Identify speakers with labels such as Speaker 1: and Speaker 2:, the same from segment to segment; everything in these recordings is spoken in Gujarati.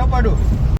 Speaker 1: ટપાડું નંબર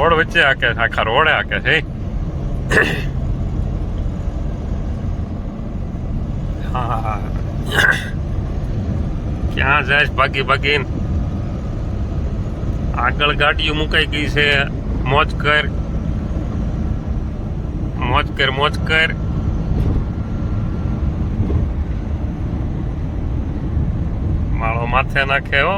Speaker 2: રોડ વચ્ચે હાકે છે, આખા રોડે હાકે છે ક્યાં જાય ભાગી ભાગીને? આગળ ગાડીઓ મુકાઈ ગઈ છે મોજ કર. મોજ કર મોજ કર. માળો માથે નાખે હો.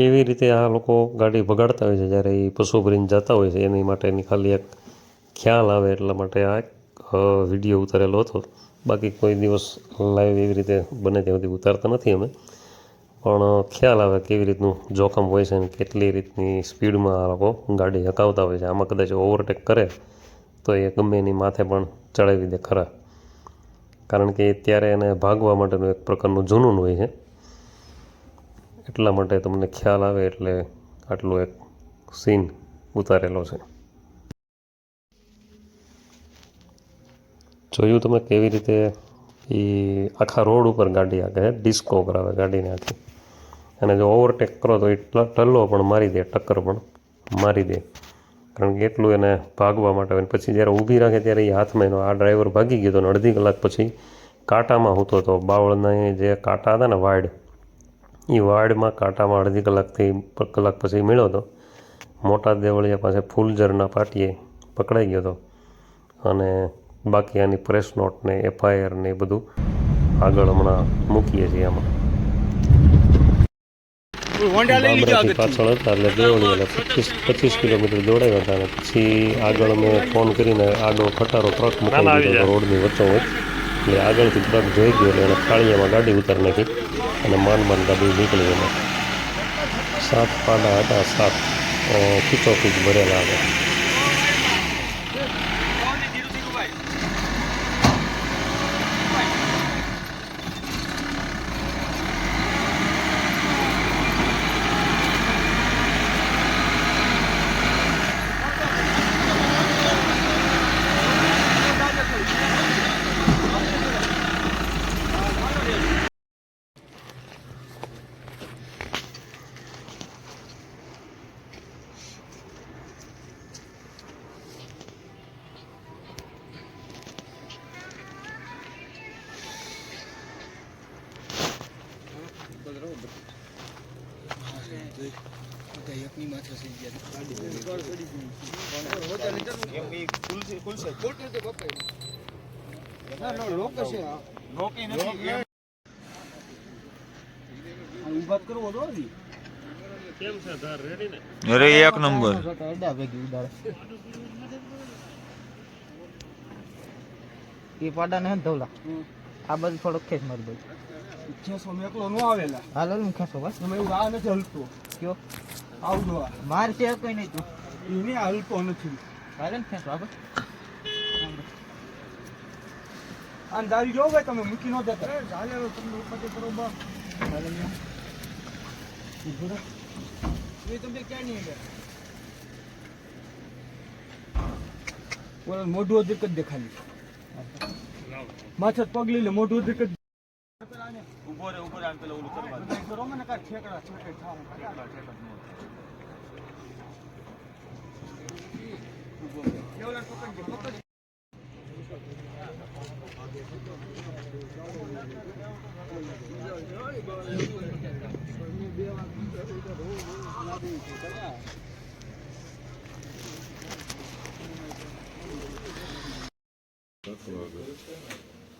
Speaker 2: કેવી રીતે આ લોકો ગાડી બગાડતા હોય છે? જ્યારે એ પશુ ભરીને જતા હોય છે, એની માટેની ખાલી એક ખ્યાલ આવે એટલા માટે આ એક વીડિયો ઉતારેલો હતો. બાકી કોઈ દિવસ લાઈવ એવી રીતે બને ત્યાં સુધી ઉતારતા નથી અમે. પણ ખ્યાલ આવે કેવી રીતનું જોખમ હોય છે અને કેટલી રીતની સ્પીડમાં આ લોકો ગાડી હકાવતા હોય છે. આમાં કદાચ ઓવરટેક કરે તો એ ગમે એની માથે પણ ચડાવી દે ખરા. કારણ કે ત્યારે એને ભાગવા માટેનું એક પ્રકારનું જૂનૂન હોય છે. એટલા માટે તમને ખ્યાલ આવે એટલે આટલો એક સીન ઉતારેલો છે. જોયું તમે કેવી રીતે એ આખા રોડ ઉપર ગાડી આગે ડિસ્કો કરાવે ગાડીને આખી અને જો ઓવરટેક કરો તો એ ટલ્લો પણ મારી દે, ટક્કર પણ મારી દે. કારણ કે એટલું એને ભાગવા માટે આવે પછી જ્યારે ઊભી રાખે ત્યારે એ હાથમાં એનો આ ડ્રાઈવર ભાગી ગયો હતો અને અડધી કલાક પછી કાંટામાં હૂતો હતો બાવળના જે કાંટા હતા ને વાડ એ વાડમાં કાંટામાં અડધી કલાકથી કલાક પછી મળ્યો હતો મોટા દેવળિયા પાસે ફૂલઝરના પાટીએ પકડાઈ ગયો હતો અને બાકી આની પ્રેસ નોટ ને એફઆઈઆર ને એ બધું આગળ હમણાં મૂકીએ છીએ આમાં ગામડેથી પાછળ હતા એટલે દેવળી એટલે પચીસ પચીસ કિલોમીટર દોડાવ્યા હતા અને પછી આગળ અમે ફોન કરીને આગળ ખટારો ટ્રક મૂકી દીધો રોડની વચ્ચોવચ એટલે આગળથી ટ્રક જોઈ ગયો એટલે એને ફાળિયામાં ગાડી ઉતારી નાખી અને માંડ ગાડી નીકળી એમાં. સાત પાડા હતા સાત ખીચોખીચ ભરેલા હતા
Speaker 3: એકની માથે થઈ ગયા ના ના લોક છે આ
Speaker 1: રોકી નથી
Speaker 3: ઉભાત કરવો તો હજી
Speaker 2: કેમ છે ધાર રેડી ને
Speaker 4: એક નંબર.
Speaker 3: એ પાડા ને ધવલા. આ બધું થોડોક ખેસ મારી બાજુ
Speaker 1: છસો મેં એકલો નો આવેલા.
Speaker 3: હાલ ખેસો બસ.
Speaker 1: તમે એવું આ નથી હલતો.
Speaker 3: કયો?
Speaker 1: આવડો આ.
Speaker 3: માર છે કઈ નહીં તું.
Speaker 1: એને હલતો નથી.
Speaker 3: હાલે ને ખેસો આગળ
Speaker 1: આમ દારી જો ભાઈ તમે મૂકી નો જતા ચાલે તમને ઉપરથી કરો બા
Speaker 3: એ તમને ક્યાં નહીં ગયા
Speaker 1: મોઢું અધિક જ દેખાલી માથે પગ લઈ લે મોઢું અધિક જ ઊભો રે ઊભો રે પેલા ઓલું કરવા કરો મને કા ઠેકડા છોટે થાવ ઠેકડા ઠેકડા
Speaker 5: Thank you.